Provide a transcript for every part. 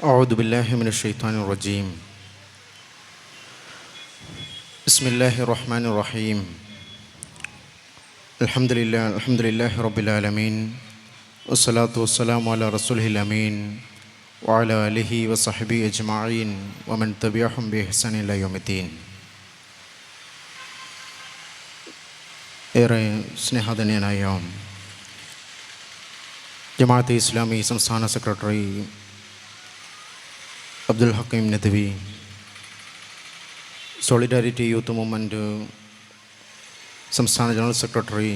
أعوذ بالله من الشيطان الرجيم بسم الله الرحمن الرحيم الحمد لله الحمد لله رب العالمين والصلاة والسلام على رسوله الأمين وعلى آله وصحبه أجمعين ومن تبعهم بإحسان إلى يوم الدين ഏറെ സ്നേഹധന്യനായ ജമാഅത്തെ ഇസ്ലാമി സംസ്ഥാന secretary Abdul Hakeem Nadvi solidarity youth movement സംസ്ഥാന ജനറൽ സെക്രട്ടറി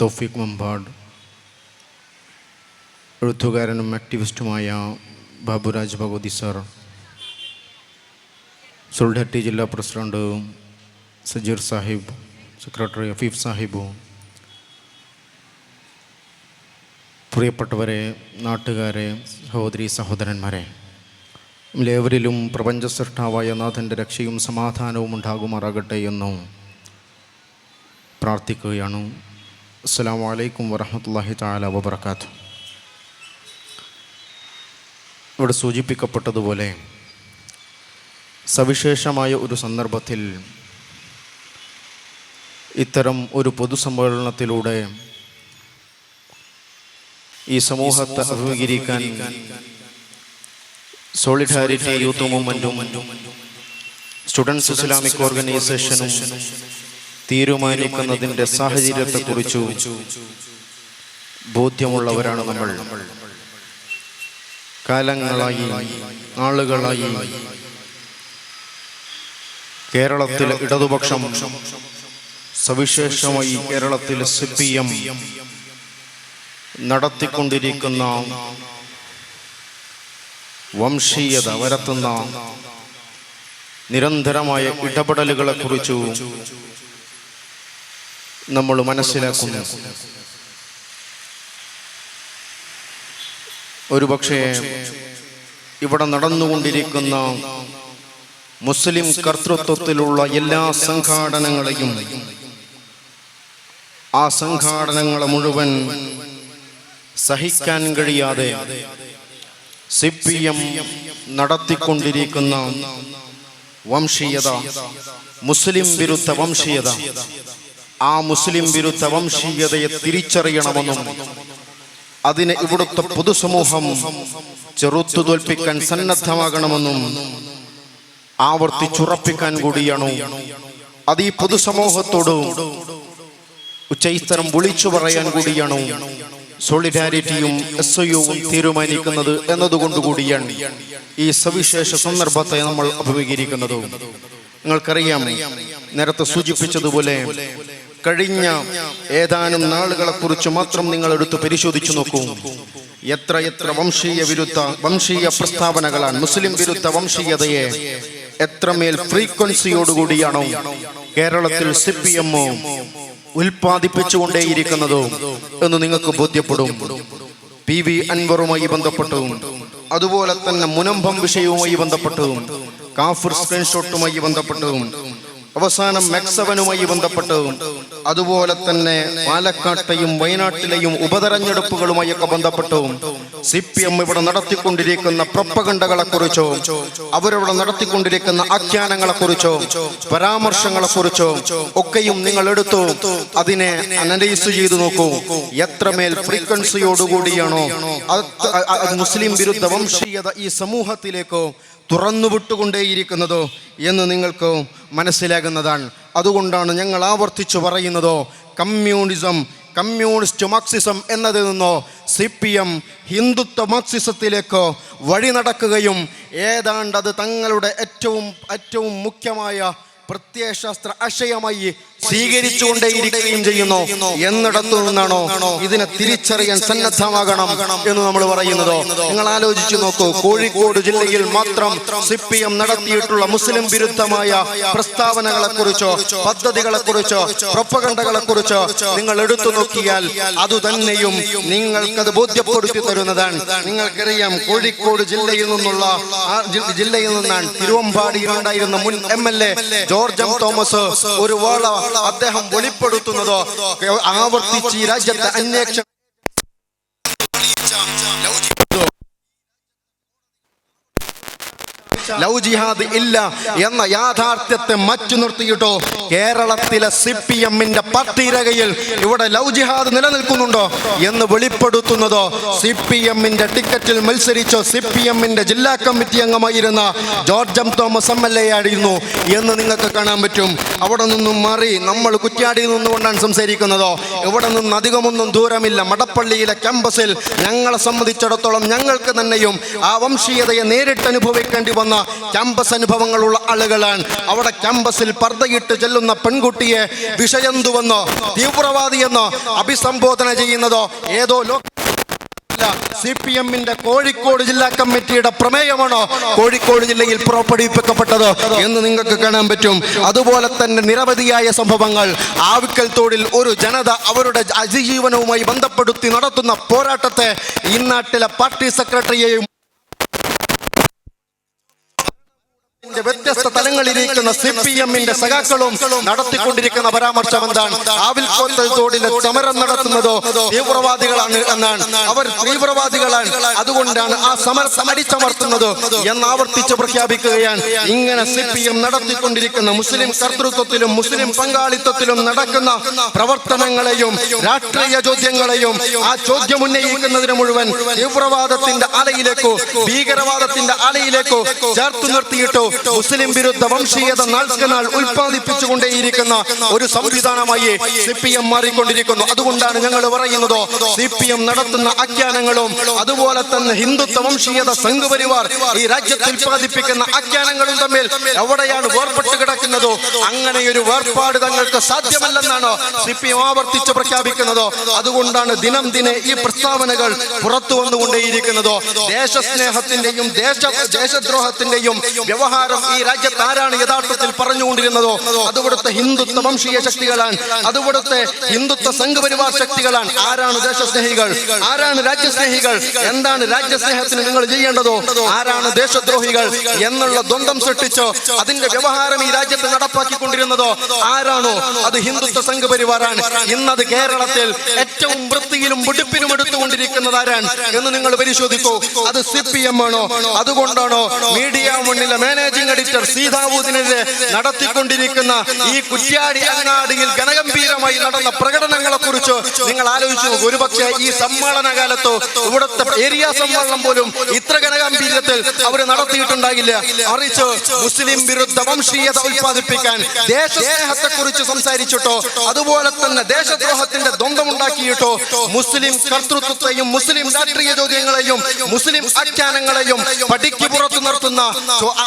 തൗഫീഖ് മമ്പാഡ് എഴുത്തുകാരനും ആക്ടിവിസ്റ്റുമായ ബാബുരാജ് ഭഗവതി സർ സോളിഡാരിറ്റി ജില്ലാ പ്രസിഡന്റ് സജീർ സാഹിബ് സെക്രട്ടറി അഫീഫ് സാഹിബു പ്രിയപ്പെട്ടവരെ നാട്ടുകാരെ സഹോദരി സഹോദരന്മാരെ ഏവരിലും പ്രപഞ്ച സൃഷ്ടാവായ നാഥന്റെ രക്ഷയും സമാധാനവും ഉണ്ടാകുമാറാകട്ടെ എന്നും പ്രാർത്ഥിക്കുകയാണ്. അസ്സാം വലൈക്കും വരഹമത്തല്ലാഹി താല വബർക്കാത്ത് ഇവിടെ സൂചിപ്പിക്കപ്പെട്ടതുപോലെ സവിശേഷമായ ഒരു സന്ദർഭത്തിൽ ഇത്തരം ഒരു പൊതുസമ്മേളനത്തിലൂടെ ഈ സമൂഹത്തെ അഭിമുഖീകരിക്കാൻ സോളിഡാരിറ്റി യൂത്ത് മൂവ്മെന്റും സ്റ്റുഡൻസ് ഇസ്ലാമിക് ഓർഗനൈസേഷനും തീരുമാനിക്കുന്നതിന്റെ സാഹചര്യത്തെക്കുറിച്ചു ബോധ്യമുള്ളവരാണ് നമ്മൾ. കാലങ്ങളായി ആളുകളായി കേരളത്തിലെ ഇടതുപക്ഷം സവിശേഷമായി കേരളത്തിലെ സി പി എം നടത്തിക്കൊണ്ടിരിക്കുന്ന വംശീയത വരത്തുന്ന നിരന്തരമായ ഇടപെടലുകളെ കുറിച്ചു നമ്മൾ മനസ്സിലാക്കുന്നു. ഒരുപക്ഷെ ഇവിടെ നടന്നുകൊണ്ടിരിക്കുന്ന മുസ്ലിം കർത്തൃത്വത്തിലുള്ള എല്ലാ സംഘാടനങ്ങളെയും ആ സംഘാടനങ്ങളെ മുഴുവൻ സഹിക്കാൻ കഴിയാതെ സി പി എം നടത്തിക്കൊണ്ടിരിക്കുന്ന വംശീയത മുസ്ലിം വിരുദ്ധ വംശീയത. ആ മുസ്ലിം വിരുദ്ധ വംശീയതയെ തിരിച്ചറിയണമെന്നും അതിനെ ഇവിടുത്തെ പൊതുസമൂഹം ചെറുത്തു തോൽപ്പിക്കാൻ സന്നദ്ധമാകണമെന്നും ആവർത്തിച്ചുറപ്പിക്കാൻ കൂടിയാണ്. അത് ഈ പൊതുസമൂഹത്തോട് ഉച്ചൈസ്തരം വിളിച്ചു പറയാൻ കൂടിയാണോ. സോളിഡാരിറ്റിയും എസ് ഐയും തീരുമാനിക്കുന്നത് എന്നതുകൊണ്ട് കൂടിയാണ് ഈ സവിശേഷ സന്ദർഭത്തെ നമ്മൾ അഭിമുഖീകരിക്കുന്നത്. നിങ്ങൾക്കറിയാം നേരത്തെ സൂചിപ്പിച്ചതുപോലെ കഴിഞ്ഞ ഏതാനും നാളുകളെ കുറിച്ച് മാത്രം നിങ്ങൾ എടുത്ത് പരിശോധിച്ചു നോക്കൂ. എത്ര എത്ര വംശീയ വിരുദ്ധ വംശീയ പ്രസ്താവനകളാണ് മുസ്ലിം വിരുദ്ധ വംശീയതയെ എത്രമേൽ ഫ്രീക്വൻസിയോടുകൂടിയാണോ കേരളത്തിൽ സി പി ഉൽപ്പാദിപ്പിച്ചുകൊണ്ടേയിരിക്കുന്നതോ എന്ന് നിങ്ങൾക്ക് ബോധ്യപ്പെടും. പി വി അൻവറുമായി ബന്ധപ്പെട്ടും അതുപോലെ തന്നെ മുനമ്പം വിഷയവുമായി ബന്ധപ്പെട്ടും കാഫിർ സ്ക്രീൻഷോട്ടുമായി ബന്ധപ്പെട്ടും അവസാനം മെക്സവനുമായി ബന്ധപ്പെട്ട് അതുപോലെ തന്നെ പാലക്കാട്ടെയും വയനാട്ടിലെയും ഉപതെരഞ്ഞെടുപ്പുകളുമായി ഒക്കെ ബന്ധപ്പെട്ടും സി പി എം ഇവിടെ നടത്തിക്കൊണ്ടിരിക്കുന്ന പ്രപ്പകണ്ഡകളെ കുറിച്ചോ അവരിവിടെ നടത്തിക്കൊണ്ടിരിക്കുന്ന ആഖ്യാനങ്ങളെ കുറിച്ചോ പരാമർശങ്ങളെ കുറിച്ചോ ഒക്കെയും നിങ്ങൾ എടുത്തു അതിനെ അനലൈസ് ചെയ്തു നോക്കൂ. എത്രമേൽ ഫ്രീക്വൻസിയോടുകൂടിയാണോ? മുസ്ലിം വിരുദ്ധ വംശീയത ഈ സമൂഹത്തിലേക്കോ തുറന്നുവിട്ടുകൊണ്ടേയിരിക്കുന്നതോ എന്ന് നിങ്ങൾക്ക് മനസ്സിലാകുന്നതാണ്. അതുകൊണ്ടാണ് ഞങ്ങൾ ആവർത്തിച്ചു പറയുന്നതോ കമ്മ്യൂണിസം കമ്മ്യൂണിസ്റ്റ് മാർക്സിസം എന്നതിൽ നിന്നോ സി പി എം ഹിന്ദുത്വ മാർക്സിസത്തിലേക്കോ വഴി നടക്കുകയും ഏതാണ്ട് അത് തങ്ങളുടെ ഏറ്റവും ഏറ്റവും മുഖ്യമായ പ്രത്യയശാസ്ത്ര ആശയമായി സ്വീകരിച്ചുകൊണ്ടേയിരിക്കുകയും ചെയ്യുന്നു. എന്നിടത്തു നിന്നാണോ ഇതിനെ തിരിച്ചറിയാൻ സന്നദ്ധമാകണം എന്ന് നമ്മൾ പറയുന്നത്. നിങ്ങൾ ആലോചിച്ചു നോക്കൂ കോഴിക്കോട് ജില്ലയിൽ മാത്രം സി പി എം നടത്തിയിട്ടുള്ള മുസ്ലിം വിരുദ്ധമായ പ്രസ്താവനകളെ കുറിച്ചോ പദ്ധതികളെ കുറിച്ചോ പ്രൊപ്പകണ്ടകളെ കുറിച്ചോ നിങ്ങൾ എടുത്തു നോക്കിയാൽ അതുതന്നെയും നിങ്ങൾക്കത് ബോധ്യപ്പെടുത്തി തരുന്നതാണ്. നിങ്ങൾക്കറിയാം കോഴിക്കോട് ജില്ലയിൽ നിന്നുള്ള ജില്ലയിൽ നിന്നാണ് തിരുവമ്പാടിയിൽ ഉണ്ടായിരുന്ന മുൻ M L A George M Thomas ഒരു വേള അദ്ദേഹം വെളിപ്പെടുത്തുന്നതോ ആവർത്തിച്ച് ഈ രാജ്യത്തെ അന്വേഷണം ലവ് ജിഹാദ് ഇല്ല എന്ന യാഥാർത്ഥ്യത്തെ മറ്റു നിർത്തിയിട്ടോ? കേരളത്തിലെ സി പി എമ്മിന്റെ പട്ടിരകയിൽ ഇവിടെ ലവ് ജിഹാദ് നിലനിൽക്കുന്നുണ്ടോ എന്ന് വെളിപ്പെടുത്തുന്നതോ? സി പി എമ്മിന്റെ ടിക്കറ്റിൽ മത്സരിച്ചോ? സി പി എമ്മിന്റെ ജില്ലാ കമ്മിറ്റി അംഗമായിരുന്ന George M Thomas M L A ആയിരുന്നു എന്ന് നിങ്ങൾക്ക് കാണാൻ പറ്റും. അവിടെ നിന്നും മാറി നമ്മൾ കുറ്റ്യാടിയിൽ നിന്നുകൊണ്ടാണ് സംസാരിക്കുന്നതോ? ഇവിടെ നിന്ന് അധികമൊന്നും ദൂരമില്ല. മടപ്പള്ളിയിലെ ക്യാമ്പസിൽ ഞങ്ങളെ സംബന്ധിച്ചിടത്തോളം ഞങ്ങൾക്ക് തന്നെയും ആ വംശീയതയെ നേരിട്ട് അനുഭവിക്കേണ്ടി വന്ന ക്യാമ്പസ് അനുഭവങ്ങളുള്ള ആളുകളാണ്. അവിടെ ക്യാമ്പസിൽ പർദ്ദയിട്ട് ചെല്ലുന്ന പെൺകുട്ടിയെ വിഷയന്തുവെന്നോ തീവ്രവാദിയെന്നോ അഭിസംബോധന ചെയ്യുന്നതോ ഏതോ ലോക സി പി എമ്മിന്റെ കോഴിക്കോട് ജില്ലാ കമ്മിറ്റിയുടെ പ്രമേയമാണോ കോഴിക്കോട് ജില്ലയിൽ പുറപ്പെടുവിപ്പിക്കപ്പെട്ടത് എന്ന് നിങ്ങൾക്ക് കാണാൻ പറ്റും. അതുപോലെ തന്നെ നിരവധിയായ സംഭവങ്ങൾ ആവിക്കൽ തോടിൽ ഒരു ജനത അവരുടെ അതിജീവനവുമായി ബന്ധപ്പെടുത്തി നടത്തുന്ന പോരാട്ടത്തെ ഇന്നാട്ടിലെ നാട്ടിലെ പാർട്ടി സെക്രട്ടറിയെയും വ്യത്യസ്ത തലങ്ങളിലിരിക്കുന്ന സി പി എമ്മിന്റെ സഖാക്കളും നടത്തിക്കൊണ്ടിരിക്കുന്ന പരാമർശം എന്താണ്? ആവിൽക്കോത്തൽ തോടിലെ സമരം നടത്തുന്നതോ തീവ്രവാദികളാണ് എന്നാണ്. അവർ തീവ്രവാദികളാണ്. അതുകൊണ്ടാണ് ആ സമരം അടിച്ചമർത്തുന്നത് എന്ന് ആവർത്തിച്ച് പ്രഖ്യാപിക്കുകയാണ്. ഇങ്ങനെ സി പി എം നടത്തിക്കൊണ്ടിരിക്കുന്ന മുസ്ലിം കർത്തൃത്വത്തിലും മുസ്ലിം പങ്കാളിത്തത്തിലും നടക്കുന്ന പ്രവർത്തനങ്ങളെയും രാഷ്ട്രീയ ചോദ്യങ്ങളെയും ആ ചോദ്യം ഉന്നയിക്കുന്നതിന് മുഴുവൻ തീവ്രവാദത്തിന്റെ അലയിലേക്കോ ഭീകരവാദത്തിന്റെ അലയിലേക്കോ ചേർത്തു നിർത്തിയിട്ടോ മുസ്ലിം വിരുദ്ധ വംശീയത നാൾക്കുനാൾ ഉൽപ്പാദിപ്പിച്ചുകൊണ്ടേയിരിക്കുന്ന ഒരു സംവിധാനമായി സി പി എം മാറിക്കൊണ്ടിരിക്കുന്നു. അതുകൊണ്ടാണ് ഞങ്ങൾ പറയുന്നത് സി പി എം നടത്തുന്ന ആഖ്യാനങ്ങളും അതുപോലെ തന്നെ ഹിന്ദുത്വ വംശീയത സംഘപരിവാർ ഈ രാജ്യത്ത് ഉൽപ്പാദിപ്പിക്കുന്ന ആഖ്യാനങ്ങളും തമ്മിൽ എവിടെയാണ് വേർപെട്ട് കിടക്കുന്നത്? ഒരു വേർപാട് തങ്ങൾക്ക് സാധ്യമല്ലെന്നാണ് സി പി എം ആവർത്തിച്ച് പ്രഖ്യാപിക്കുന്നത്. അതുകൊണ്ടാണ് ദിനം ദിനെ ഈ പ്രസ്താവനകൾ പുറത്തു വന്നുകൊണ്ടേയിരിക്കുന്നത് ദേശസ്നേഹത്തിന്റെയും ദേശ ദേശദ്രോഹത്തിന്റെയും വ്യവഹാരം ഈ രാജ്യത്ത് ആരാണ് യഥാർത്ഥത്തിൽ പറഞ്ഞുകൊണ്ടിരുന്നതോ? അതുകൊടുത്ത ഹിന്ദുത്വ വംശീയ ശക്തികളാണ്. അതുകൊടുത്തെ ഹിന്ദുത്വ സംഘപരിവാർ ശക്തികളാണ്. ആരാണ് ദേശസ്നേഹികൾ? ആരാണ് രാജ്യസ്നേഹികൾ? എന്താണ് രാജ്യസ്നേഹത്തിന് നിങ്ങൾ ചെയ്യേണ്ടതോ? ആരാണ് ദേശദ്രോഹികൾ? എന്നുള്ള ദ്വന്ദ്ം സൃഷ്ടിച്ചോ? അതിന്റെ വ്യവഹാരം ഈ രാജ്യത്ത് നടപ്പാക്കിക്കൊണ്ടിരുന്നതോ? ആരാണോ? അത് ഹിന്ദുത്വ സംഘപരിവാറാണ്. ഇന്നത് കേരളത്തിൽ ഏറ്റവും വൃത്തിയിലും വെടുപ്പിലും എടുത്തുകൊണ്ടിരിക്കുന്നത് ആരാണ്? എന്ന് നിങ്ങൾ പരിശോധിക്കൂ. അത് സി പി എം ആണോ? അതുകൊണ്ടാണോ? മീഡിയ മുന്നിലെ മാനേജിംഗ് എഡിറ്റർ സീതാവൂദിനെതിരെ നടത്തിക്കൊണ്ടിരിക്കുന്ന ഈ കുറ്റ്യാടി അങ്ങാടിയിൽ ഗണഗംഭീരമായി നടന്ന പ്രകടനങ്ങളെ കുറിച്ച് നിങ്ങൾ ആലോചിച്ചു ഒരുപക്ഷെ ഈ സമ്മേളന കാലത്തോ ഇവിടുത്തെ ഏരിയ സമ്മേളനം പോലും ഇത്ര ഗണഗാംഭീര്യത്തിൽ അവർ നടത്തിയിട്ടുണ്ടാകില്ല അറിയിച്ച് മുസ്ലിം വിരുദ്ധ വംശീയത ഉൽപ്പാദിപ്പിക്കാൻ ദേശസ്നേഹത്തെ കുറിച്ച് സംസാരിച്ചിട്ടോ അതുപോലെ തന്നെ ദേശദ്രോഹത്തിന്റെ ദ്വന്ദ്മുണ്ടാക്കിയിട്ടോ മുസ്ലിം കർത്തൃത്വത്തെയും മുസ്ലിം രാഷ്ട്രീയ ചോദ്യങ്ങളെയും മുസ്ലിം ആഖ്യാനങ്ങളെയും പടിക്ക് പുറത്തു നിർത്തുന്ന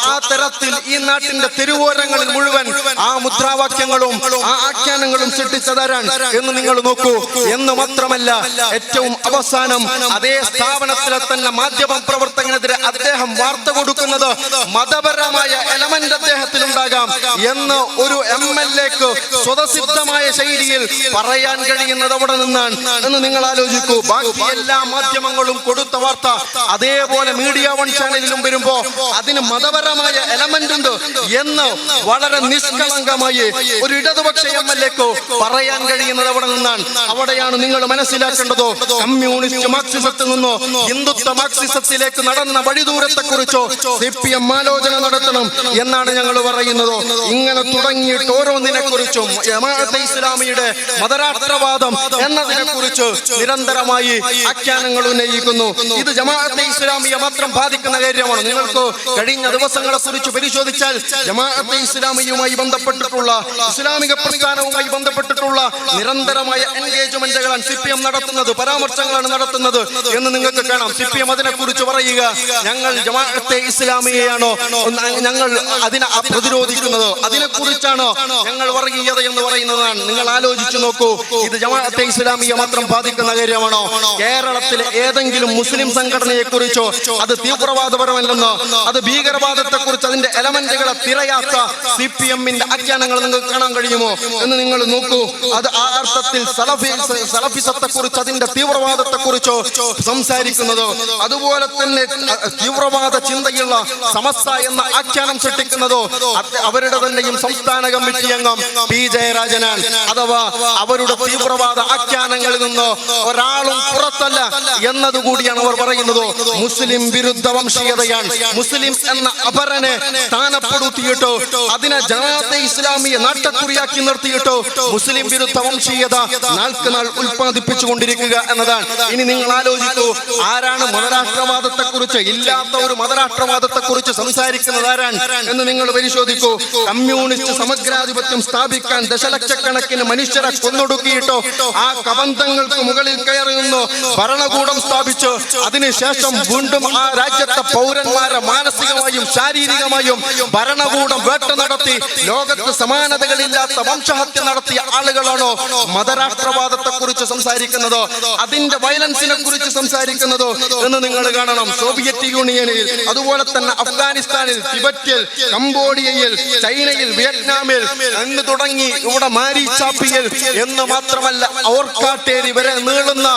ആ തരത്തിൽ ഈ നാട്ടിന്റെ തെരുവോരങ്ങളിൽ മുഴുവൻ ആ മുദ്രാവാക്യങ്ങളും ആ ആഖ്യാനങ്ങളും സൃഷ്ടിച്ചതാരാണ് എന്ന് നിങ്ങൾ നോക്കൂ. എന്ന് മാത്രമല്ല ഏറ്റവും അവസാനം അതേ സ്ഥാപനത്തിലെ തന്നെ മാധ്യമ പ്രവർത്തകനെതിരെ അദ്ദേഹം വാർത്ത കൊടുക്കുന്നത് മതപരമായ എലമെന്റ് അദ്ദേഹത്തിൽ ഉണ്ടാകാം എന്ന് ഒരു എം എൽ എക്ക് സ്വതസിദ്ധമായ ശൈലിയിൽ പറയാൻ കഴിയുന്നത് അവിടെ നിന്നാണ്. എന്ന് നിങ്ങൾ ആലോചിക്കൂ. ബാക്കി എല്ലാ മാധ്യമങ്ങളും കൊടുത്ത വാർത്ത അതേപോലെ മീഡിയ വൺ ചാനലിലും വരുമ്പോ അതിന് മതപരമായ എലമെന്റ് ഉണ്ട് എന്ന് വളരെ നിഷ്കളങ്കമായി ഒരു ഇടതുപക്ഷ എം എൽ എക്കോ പറയാൻ കഴിയുന്നത് അവിടെ നിന്നാണ്. അവിടെയാണ് നിങ്ങൾ മനസ്സിലാക്കേണ്ടതോ? കമ്മ്യൂണിസ്റ്റ് മാർക്സിസത്തിൽ നിന്നോ? ഹിന്ദുത്വ മാർക്സിസത്തിലേക്ക് നടന്ന വഴിദൂരത്തെ കുറിച്ചോ? സി പി എം ആലോചന നടത്തണം എന്നാണ് ഞങ്ങൾ പറയുന്നത്. ഇങ്ങനെ തുടങ്ങിയിട്ട് ഓരോന്നിനെ കുറിച്ചും ജമാഅത്തെ ഇസ്ലാമിയുടെ മതരാഷ്ട്രവാദം എന്നതിനെ കുറിച്ച് നിരന്തരമായി ആഖ്യാനങ്ങൾ ഉന്നയിക്കുന്നു. ഇത് ജമാഅത്തെ ഇസ്ലാമിയെ മാത്രം ബാധിക്കുന്ന കാര്യമാണ്. നിങ്ങൾക്ക് കഴിഞ്ഞ ദിവസങ്ങളെ കുറിച്ച് പരിശോധിച്ചാൽ ജമാഅത്തെ ഇസ്ലാമിയുമായി ബന്ധപ്പെട്ടിട്ടുള്ള ഇസ്ലാമിക പ്രസ്ഥാനവുമായി ബന്ധപ്പെട്ടിട്ടുള്ള നിരന്തരമായ എൻഗേജ്മെന്റുകളാണ് സി പി എം നടത്തുന്നത് പരാമർശങ്ങളാണ് നടത്തുന്നത് എന്ന് നിങ്ങൾക്ക് കാണാം. സി പി എം അതിനെ കുറിച്ച് പറയുക ഞങ്ങൾ ജമാഅത്തെ ഇസ്ലാമിയാണോ ഞങ്ങൾ അതിനെ പ്രതിരോധിക്കുന്നത് അതിനെ കുറിച്ചാണോ ഞങ്ങൾ വർഗീയത എന്ന് പറയുന്നതാണ്. നിങ്ങൾ ആലോചിച്ചു നോക്കൂ ഇത് ജമാഅത്തെ ഇസ്ലാമിയെ മാത്രം ബാധിക്കുന്ന കാര്യമാണോ? കേരളത്തിലെ ഏതെങ്കിലും മുസ്ലിം സംഘടനയെ കുറിച്ചോ അത് തീവ്രവാദപരമല്ലെന്നോ അത് ഭീകരവാദത്തെ കുറിച്ച് അതിന്റെ എലമെന്റുകളെ തിരയാത്ത സി പി എമ്മിന്റെ ആഖ്യാനങ്ങൾ നിങ്ങൾക്ക് കാണാൻ കഴിയുമോ എന്ന് നിങ്ങൾ നോക്കൂ. അത് ആ അർത്ഥത്തിൽ സലഫി സലഫിസത്തെ കുറിച്ച് അതിന്റെ തീവ്രവാദത്തെ കുറിച്ചോ സംസാരിക്കുന്നത്. അതുപോലെ തന്നെ തീവ്രവാദ ചിന്തയുള്ള സമസ്ത എന്ന ആഖ്യാനം സൃഷ്ടിക്കുന്നതോ അവരുടെ തന്നെയും സംസ്ഥാന കമ്മിറ്റി അംഗം പി. ജയരാജനാണ്. അഥവാ അവരുടെ തീവ്രവാദ ആഖ്യാനങ്ങളിൽ നിന്ന് ഒരാളും പുറത്തല്ല എന്നതുകൂടിയാണ് അവർ പറയുന്നത് മുസ്ലിം വിരുദ്ധ വംശീയതയാണ്. മുസ്ലിം എന്ന അപരനെ സ്ഥാനപ്പെടുത്തിയിട്ടോ അതിനെ ജനാത്തെ ഇസ്ലാമിയെ നാട്ടക്കുറിയാക്കി നിർത്തിയിട്ടോ മുസ്ലിം വിരുദ്ധ വംശീയത നാൾക്ക് നാൾ ഉൽപ്പാദിപ്പിച്ചു കൊണ്ടിരിക്കുക എന്നതാണ്. ഇനി നിങ്ങൾ ആലോചിക്കൂ ആരാണ് മതരാഷ്ട്രവാദത്തെ കുറിച്ച് ഇല്ലാത്ത ഒരു മതരാഷ്ട്രവാദത്തെ കുറിച്ച് സംസാരിക്കുന്നത് ആരാണ് എന്ന് നിങ്ങൾ പരിശോധിക്കൂ. കമ്മ്യൂണിസ്റ്റ് സമഗ്രാധിപത്യം സ്ഥാപിക്കാൻ ദശലക്ഷക്കണക്കിന് മനുഷ്യരെ കൊന്നൊടുക്കിയിട്ടോ ആ കബന്ധങ്ങൾക്ക് മുകളിൽ കയറി നിന്നോ ഭരണകൂടം സ്ഥാപിച്ചു അതിനുശേഷം വീണ്ടും ആ രാജ്യത്തെ പൗരന്മാരെ മാനസികമായും ശാരീരികമായും ഭരണകൂടം വേട്ട നടത്തി ലോകത്ത് സമാനതകളില്ലാത്ത വംശഹത്യ നടത്തിയ ആളുകളാണോ മതരാഷ്ട്രവാദത്തെ കുറിച്ച് സംസാരിക്കുന്നതോ അതിന്റെ വയലൻസിനെ കുറിച്ച് സംസാരിക്കുന്നതോ എന്ന് നിങ്ങൾ കാണണം. സോവിയറ്റ് യൂണിയനിൽ അതുപോലെ തന്നെ അഫ്ഗാനിസ്ഥാനിൽ ടിബറ്റിൽ കംബോഡിയയിൽ ചൈനയിൽ വിയറ്റ്നാമിൽ എന്ന് തുടങ്ങി ഇവിടെ മാരി ചാപ്പിയിൽ എന്ന് മാത്രമല്ല ഓർക്കാട്ടേരി വരെ നീളുന്ന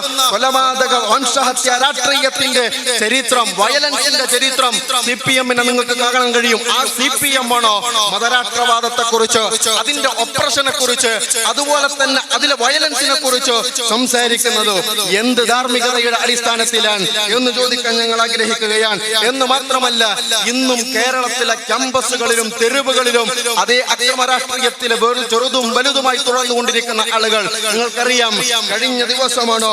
കൊലപാതക വംശഹത്യ രാഷ്ട്രീയത്തിന്റെ ചരിത്രം വയലൻസിന്റെ ചരിത്രം സി പി എമ്മിനെ നിങ്ങൾക്ക് കാണാൻ കഴിയും. ആ സി പി എം ആണോ മതരാഷ്ട്രവാദത്തെ കുറിച്ച് അതിന്റെ ഒപ്രഷനെ കുറിച്ച് അതുപോലെ തന്നെ അതിലെ വയലൻസിനെ കുറിച്ച് സംസാരിക്കുന്നത് എന്ത് ധാർമ്മികതയുടെ അടിസ്ഥാനത്തിലാണ് എന്ന് ചോദിക്കാൻ ഞങ്ങൾ ആഗ്രഹിക്കുകയാണ്. എന്ന് മാത്രമല്ല ഇന്നും കേരളത്തിലെ ക്യാമ്പസുകളിലും തെരുവുകളിലും അതേ അക്രമ രാഷ്ട്രീയത്തിലെ ചെറുതും വലുതുമായി തുടർന്നുകൊണ്ടിരിക്കുന്ന ആളുകൾ നിങ്ങൾക്കറിയാം കഴിഞ്ഞ ദിവസമാണോ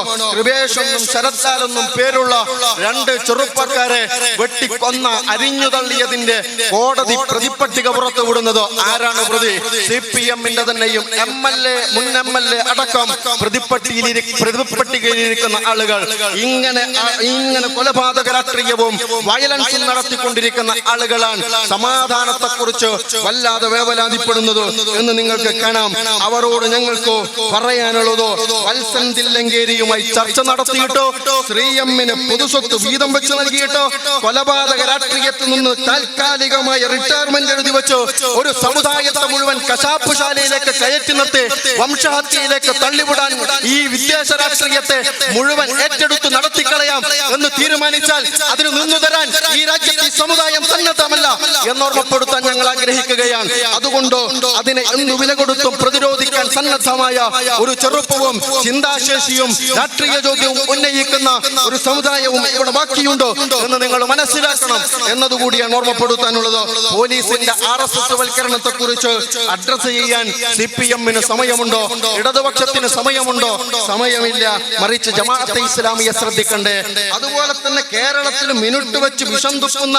കൃപേഷെന്നും ശരത്താലെന്നും പേരുള്ള രണ്ട് ചെറുപ്പക്കാരെ വെട്ടിക്കൊന്ന അരിഞ്ഞു തള്ളിയതിന്റെ കോടതി പ്രതിപ്പട്ടിക പുറത്തു വിടുന്നത് ആരാണ് പ്രതി? സി പി എമ്മിന്റെ തന്നെയും എം എൽ എ മുൻ എം എൽ എ അടക്കം പ്രതിപട്ടികയിലിരിക്കുന്ന ആളുകൾ. ഇങ്ങനെ ഇങ്ങനെ കൊലപാതക രാഷ്ട്രീയവും വയലൻസും നടത്തിക്കൊണ്ടിരിക്കുന്ന ആളുകളാണ് സമാധാനത്തെ കുറിച്ച് വല്ലാതെ വേവലാതിപ്പെടുന്നത് എന്ന് നിങ്ങൾക്ക് കാണാം. അവരോട് ഞങ്ങൾക്ക് പറയാനുള്ളതോ വത്സൻ തില്ലങ്കേരിയുമായി ചർച്ച നടത്തിയിട്ടോ ശ്രീ എമ്മിന് പൊതുസ്വത്ത് വീതം വെച്ച് നൽകിയിട്ടോ കൊലപാതക രാഷ്ട്രീയത്തിൽ നിന്ന് താൽക്കാലികമായ റിട്ടയർമെന്റ് എഴുതി വെച്ചോ ഒരു സമുദായത്തെ മുഴുവൻ കശാപ്പുശാലയിലേക്ക് കയറ്റി നിർത്തി വംശഹത്യയിലേക്ക് തള്ളിവിടാൻ ഈ വിദേശ രാഷ്ട്രീയത്തെ മുഴുവൻ ഏറ്റെടുത്ത് നടത്തിക്കളയാം എന്ന് തീരുമാനിച്ചാൽ അതിന് നിന്നു തരാൻ ഈ രാജ്യത്തെ സമുദായം സന്നദ്ധമല്ല എന്നോർമ്മപ്പെടുത്താൻ ഞങ്ങൾ ആഗ്രഹിക്കുകയാണ്. അതുകൊണ്ടോ അതിനെ എന്ന് വില കൊടുത്തും പ്രതിരോധിക്കാൻ സന്നദ്ധമായ ഒരു ചെറുപ്പവും ചിന്താശേഷിയും രാഷ്ട്രീയ ചോദ്യവും ഉന്നയിക്കുന്ന ഒരു സമുദായവും ഇവിടെ ബാക്കിയുണ്ടോ എന്ന് നിങ്ങൾ മനസ്സിലാക്കണം എന്നതുകൂടിയാണ് ഓർമ്മപ്പെടുത്താനുള്ളത്. പോലീസിന്റെ ആർ എസ് എസ് വൽക്കരണത്തെ കുറിച്ച് അഡ്രസ് ചെയ്യാൻ സി പി എമ്മിന് സമയമുണ്ടോ? ഇടതുപക്ഷത്തിന് സമയമുണ്ടോ? സമയമില്ല. മറിച്ച് ജമാഅത്തെ ഇസ്ലാമിയെ ശ്രദ്ധിക്കണ്ടേ. അതുപോലെ തന്നെ കേരളത്തിൽ മിനിറ്റ് വെച്ച് വിഷം തുപ്പുന്ന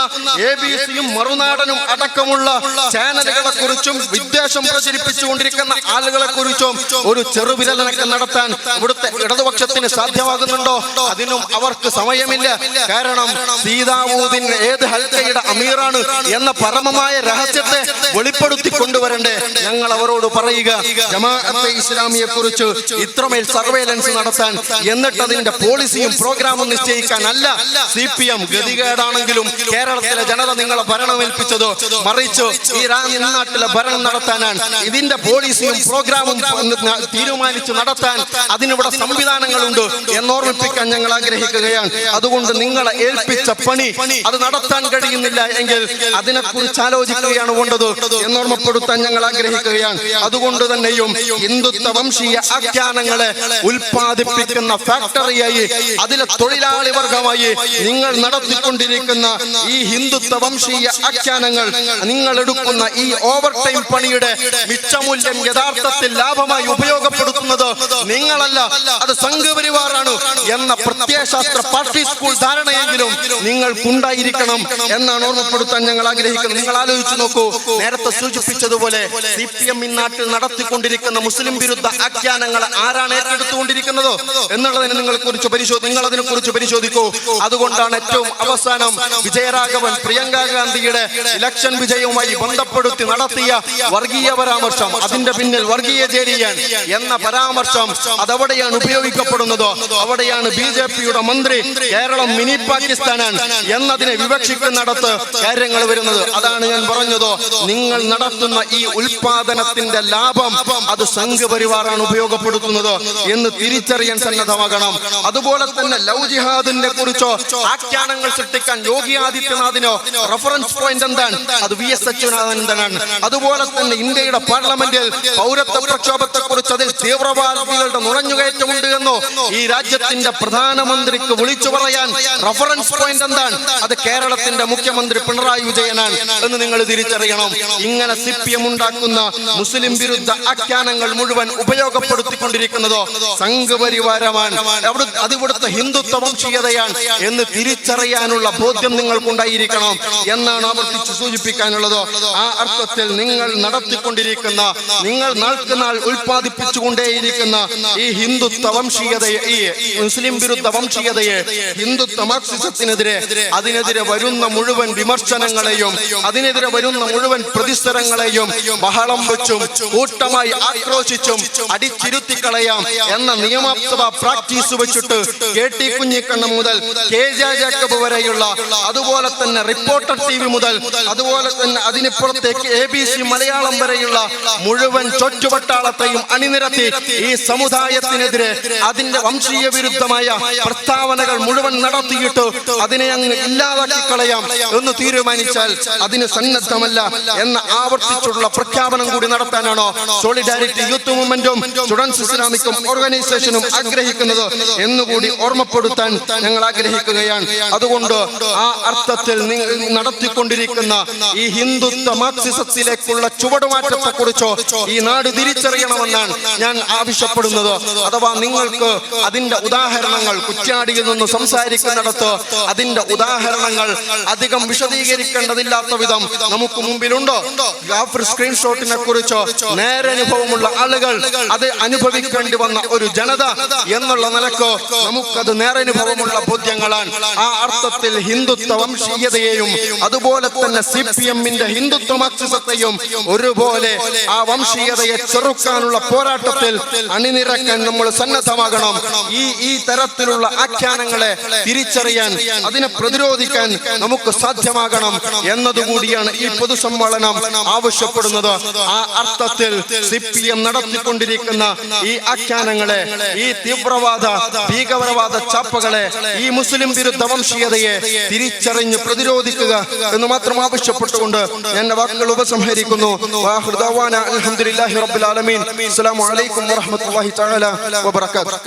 എ ബി സിയും മറുനാടനും അടക്കമുള്ള ചാനലുകളെ കുറിച്ചും വിദ്വേഷം പ്രചരിപ്പിച്ചുകൊണ്ടിരിക്കുന്ന ആളുകളെ കുറിച്ചും ഒരു ചെറുവിരലനക്കം നടത്താൻ ഇവിടുത്തെ ഇടതുപക്ഷത്തിന് സാധ്യമാകുന്നുണ്ടോ അതിനും അവർക്ക് സമയമില്ല. കാരണം സീതാവൂതിൻ ഏത് ഹൽക്കയുടെ അമീറാണ് എന്ന പരമമായ രഹസ്യത്തെ വെളിപ്പെടുത്തി കൊണ്ടുവരണ്ടേ ഞങ്ങൾ അവരോട് പറയുക ജമാഅത്തെ ഇസ്ലാമിയെ കുറിച്ച് ഇത്രമേൽ സർവേലൻസ് നടത്താൻ എന്നിട്ട് അതിന്റെ പോളിസിയും പ്രോഗ്രാമും നിശ്ചയിക്കാൻ അല്ല സി പി എം ഗതികേടാണെങ്കിലും കേരളത്തിലെ ജനത നിങ്ങളെ ഭരണമേൽപ്പിച്ചതോ? മറിച്ചോ ഈ നാട്ടിലെ ഭരണം നടത്താനാണ് ഇതിന്റെ പോളിസിയും പ്രോഗ്രാമും തീരുമാനിച്ചു നടത്താൻ അതിനിവിടെ സംവിധാനങ്ങളുണ്ട്. എന്നോർമ്മിപ്പിക്കാൻ ഞങ്ങൾ ആഗ്രഹിക്കുകയാണ്. അതുകൊണ്ട് നിങ്ങളെ ഏൽപ്പിച്ച പണി അത് നടത്താൻ കഴിയുന്നില്ല എങ്കിൽ അതിനെക്കുറിച്ച് ആലോചിക്കുകയാണ് വേണ്ടത് എന്നോർമ്മപ്പെടുത്താൻ ഞങ്ങൾ ആഗ്രഹിക്കുകയാണ്. അതുകൊണ്ട് തന്നെയും ഹിന്ദുത്വ വംശീയ ആഖ്യാനങ്ങളെ ഉൽപ്പാദിപ്പിക്കുന്ന ഫാക്ടറിയായി അതിലെ തൊഴിലാളി വർഗമായി നിങ്ങൾ നടത്തിക്കൊണ്ടിരിക്കുന്ന ഈ ഹിന്ദുത്വ വംശീയ ആഖ്യാനങ്ങൾ നിങ്ങൾ എടുക്കുന്ന ഈ ഓവർ ടൈം പണിയുടെ മിച്ചമൂല്യം യഥാർത്ഥത്തിൽ ലാഭമായി ഉപയോഗപ്പെടുത്തുന്നത് നിങ്ങളല്ല. അത് സംഘപരിവാറാണ് എന്ന പ്രത്യയശാസ്ത്ര പാർട്ടി സ്കൂൾ ധാരണയെങ്കിലും നിങ്ങൾക്കുണ്ടായിരിക്കണം എന്നാണ് ഓർമ്മപ്പെടുത്താൻ ഞങ്ങൾ ആഗ്രഹിക്കുന്നത്. നിങ്ങൾ ആലോചിച്ചു നോക്കൂ. നേരത്തെ സൂചിപ്പിച്ചതുപോലെ സി പി എം ഇന്നാട്ടിൽ നടത്തിക്കൊണ്ടിരിക്കുന്ന മുസ്ലിം വിരുദ്ധ ആഖ്യാനങ്ങൾ ആരാണ് ഏറ്റെടുത്തുകൊണ്ടിരിക്കുന്നത്? എന്നുള്ളതിനെ നിങ്ങളെ കുറിച്ച് പരിശോധി നിങ്ങൾ അതിനെ കുറിച്ച് പരിശോധിക്കൂ. അതുകൊണ്ടാണ് ഏറ്റവും അവസാനം വിജയരാഘവൻ പ്രിയങ്ക ഗാന്ധിയുടെ ഇലക്ഷൻ വിജയവുമായി ബന്ധപ്പെടുത്തി നടത്തിയ വർഗീയ പരാമർശം. അതിന്റെ പിന്നിൽ വർഗീയ ജേരിയൻ എന്ന പരാമർശം അതവിടെയാണ് ഉപയോഗിക്കപ്പെടുന്നത്. അവിടെയാണ് ബി ജെ പിയുടെ മന്ത്രി കേരളം മിനി പാകിസ്ഥാനാണ്. എന്നതിനെ വിവക്ഷിക്കുന്നിടത്ത് കാര്യങ്ങൾ വരുന്നത് അതാണ് ഞാൻ പറഞ്ഞത്? നിങ്ങൾ നടത്തുന്ന ഈ ഉൽപാദനത്തിന്റെ ലാഭം അത് സംഘപരിവാറാണ് ഉപയോഗപ്പെടുത്തുന്നത് എന്ന് തിരിച്ചറിയാൻ സന്നദ്ധമാകണം. അതുപോലെ തന്നെ ലവ് ജിഹാദിനെ കുറിച്ചോ ആഖ്യാനങ്ങൾ സൃഷ്ടിക്കാൻ യോഗി ആദിത്യനാഥിനോ റഫറൻസ് പോയിന്റ് എന്താണ്? അത് വി എസ് അച്യുതാനന്ദനാണ്. അതുപോലെ തന്നെ ഇന്ത്യയുടെ പാർലമെന്റിൽ പൗരത്വ പ്രക്ഷോഭത്തെ കുറിച്ച് അതിൽ തീവ്രവാദികളുടെ നുഴഞ്ഞുകയറ്റമുണ്ട് എന്നോ ഈ രാജ്യത്തിന്റെ പ്രധാനമന്ത്രിക്ക് വിളിച്ചു പറയാൻ റഫറൻസ് പോയിന്റ് എന്താണ്? അത് കേരളത്തിന്റെ മുഖ്യമന്ത്രി പിണറായി വിജയനാണ് എന്ന് നിങ്ങൾ തിരിച്ചറിയണം. ഇങ്ങനെ സി പി എം ഉണ്ടാക്കുന്ന മുസ്ലിം വിരുദ്ധ ആഖ്യാനങ്ങൾ മുഴുവൻ ഉപയോഗപ്പെടുത്തിക്കൊണ്ടിരിക്കുന്നതോ സംഘപരിവാരമാണ്. അത് ഇവിടുത്തെ ഹിന്ദുത്വ വംശീയതയാണ് എന്ന് തിരിച്ചറിയാനുള്ള ബോധ്യം നിങ്ങൾക്കുണ്ടായിരിക്കണം എന്നാണ് ആവർത്തിച്ച് സൂചിപ്പിക്കാനുള്ളത്. ആ അർത്ഥത്തിൽ നിങ്ങൾ നടത്തിക്കൊണ്ടിരിക്കുന്ന നിങ്ങൾ നാൾക്കുനാൾ ഉൽപ്പാദിപ്പിച്ചുകൊണ്ടേയിരിക്കുന്ന ഈ ഹിന്ദുത്വ വംശീയതയെ മുസ്ലിം വിരുദ്ധ വംശീയതയെ ഹിന്ദുത്വ മാർക്സിസത്തിനെതിരെ അതിനെതിരെ വരുന്ന മുഴുവൻ വിമർശനങ്ങളെയും അതിനെതിരെ വരുന്ന മുഴുവൻ പ്രതിസരങ്ങളെയും ബഹളം വെച്ചും കൂട്ടമായി ആക്രോശിച്ചും അടിച്ചിരുത്തിക്കളയാം എന്ന നിയമസഭ പ്രാക്ടീസ് വെച്ചിട്ട് കെ ടി കുഞ്ഞിക്കണ്ണൻ മുതൽ കെ ജെ ജേക്കബ് വരെയുള്ള അതുപോലെ തന്നെ റിപ്പോർട്ടർ ടി വി മുതൽ അതുപോലെ തന്നെ അതിനിപ്പുറത്തേക്ക് എ ബി സി മലയാളം വരെയുള്ള മുഴുവൻ ചൊറ്റുപട്ടാളത്തെയും അണിനിരത്തി ഈ സമുദായത്തിനെതിരെ അതിന്റെ വംശീയ വിരുദ്ധമായ പ്രസ്താവനകൾ മുഴുവൻ നടത്തിയിട്ട് അതിനെ അങ്ങ് ഇല്ലാതാക്കി കളയാം എന്ന് തീരുമാനിച്ചാൽ അതിന് സന്നദ്ധമല്ല എന്ന ആവർത്തിച്ചുള്ള പ്രഖ്യാപനം കൂടി നടത്താനാണോ സോളിഡാരിറ്റി യൂത്ത് മൂവ്മെന്റും സ്റ്റുഡൻസ് ഇസ്ലാമിക്കും ഓർഗനൈസേഷനും ആഗ്രഹിക്കുന്നത് എന്നുകൂടി ഓർമ്മപ്പെടുത്താൻ ഞങ്ങൾ ആഗ്രഹിക്കുകയാണ്. അതുകൊണ്ട് ആ അർത്ഥത്തിൽ നടത്തിക്കൊണ്ടിരിക്കുന്ന ഈ ഹിന്ദുത്വ മാർക്സിസത്തിലേക്കുള്ള ചുവടുമാറ്റത്തെ കുറിച്ചോ ഈ നാട് തിരിച്ചറിയണമെന്നാണ് ഞാൻ ആവശ്യപ്പെടുന്നത്. അഥവാ നിങ്ങൾക്ക് അതിന്റെ ഉദാഹരണങ്ങൾ കുറ്റ്യാടിയിൽ നിന്ന് സംസാരിക്കുന്നിടത്ത് അതിന്റെ ഉദാഹരണങ്ങൾ അധികം വിശദീകരിക്കേണ്ടതില്ലാത്ത വിധം നമുക്ക് മുമ്പിലുണ്ടോ. ഗാഫർ സ്ക്രീൻഷോട്ടിനെ കുറിച്ചോ നേരനുഭവമുള്ള ആളുകൾ അത് അനുഭവിക്കേണ്ടി വന്ന ഒരു ജനത എന്നുള്ള നിലയ്ക്ക് നമുക്കത് നേരനുഭവമുള്ള ബോധ്യങ്ങളാണ്. ആ അർത്ഥത്തിൽ ഹിന്ദുത്വ വംശീയതയെയും അതുപോലെ തന്നെ സി പി എമ്മിന്റെ ഹിന്ദുത്വ മാർക്സിസത്തെയും ഒരുപോലെ ആ വംശീയതയെ ചെറുക്കാനുള്ള പോരാട്ടത്തിൽ അണിനിരക്കാൻ നമ്മൾ സന്നദ്ധമാകണം. ഈ ഈ തരത്തിലുള്ള ആഖ്യാനങ്ങളെ തിരിച്ചറിയാൻ അതിനെ പ്രതിരോധിക്കാൻ നമുക്ക് സാധ്യമാകണം എന്നതുകൂടിയാണ് ഈ പൊതുസമ്മേളനം ആവശ്യപ്പെടുന്നത്. ആ അർത്ഥത്തിൽ സി പി എം നടത്തിക്കൊണ്ടിരിക്കുന്ന ഈ ആഖ്യാനങ്ങളെ ഈ തീവ്രവാദ ഭീകരവാദ ചാപ്പകളെ ഈ മുസ്ലിം വിരുദ്ധ വംശീയതയെ തിരിച്ചറിഞ്ഞ് പ്രതിരോധിക്കുക എന്ന് മാത്രം ആവശ്യപ്പെട്ടുകൊണ്ട് എന്റെ വാക്കുകൾ ഉപസംഹരിക്കുന്നു. റബ്ബിൽ ആലമീൻ. അസ്സലാമു അലൈക്കും വറഹ്മത്തുള്ളാഹി തആല വബറകാതുഹു.